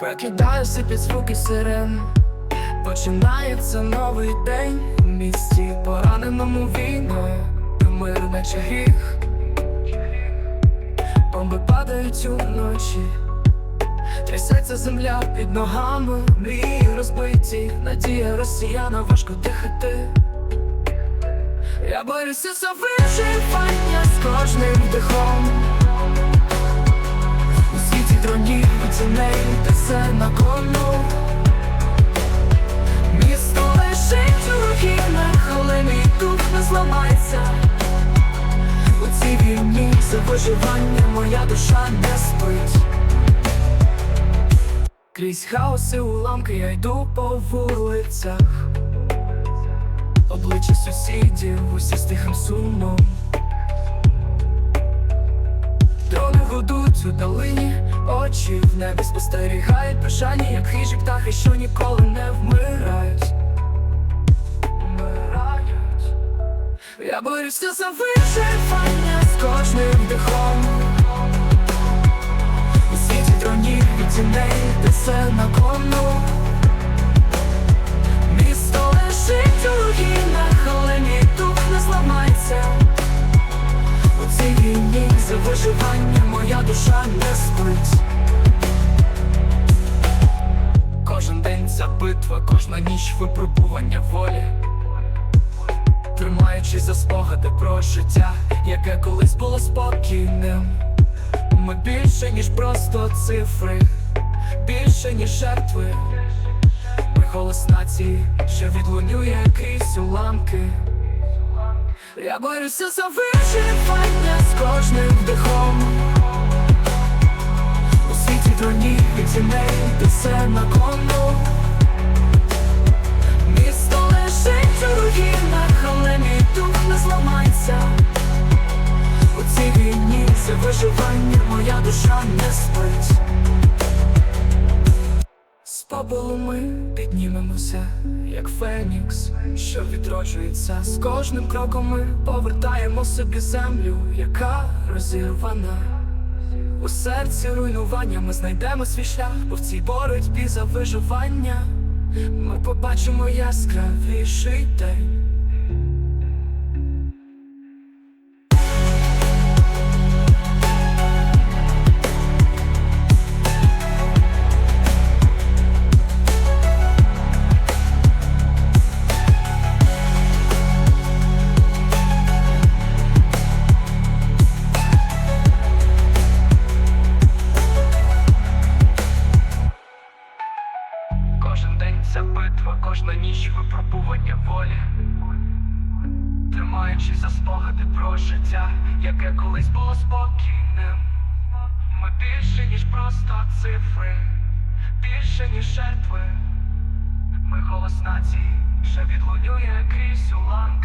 Прокидаюся під звуки сирен. Починається новий день. У місті, пораненому війною Мир наче гріх. Бомби падають уночі Трясеться земля під ногами Мрії розбиті, надія росіяна важко дихати. Я борюся за виживання з кожним вдихом у світі дронів і тіней, де все на кону Місто лежить у руїнах, але мій дух не зламається. У цій війні за виживання моя душа не спить Крізь хаоси уламки я йду по вулицях Обличчя сусідів, усі з тихим сумом Дрони гудуть у долині, очі в небі спостерігають бажання, як хижі птахи, що ніколи не вмирають. Вмирають. Я борюся за виживання з кожним війні за виживання моя душа не спить. Кожен день ця битва, кожна ніч випробування волі. Тримаючись за спогади про життя, яке колись було спокійним. Ми більше, ніж просто цифри, більше, ніж жертви. Ми голос нації, що відлунює крізь уламки. Я борюся за виживання з кожним вдихом У світі дронів і тіней, де все на кону. Місто лежить у руїнах, але мій дух не зламається. У цій війні за виживання моя душа як Фенікс, що відроджується. З кожним кроком ми повертаємо собі землю, яка розірвана. У серці руйнування ми знайдемо свій шлях, бо в цій боротьбі за виживання ми побачимо яскравіший день. Це битва, кожна ніч випробування волі. Тримаючись за спогади про життя, яке колись було спокійним. Ми більше, ніж просто цифри, більше, ніж жертви. Ми голос нації, що відлунює крізь уламки.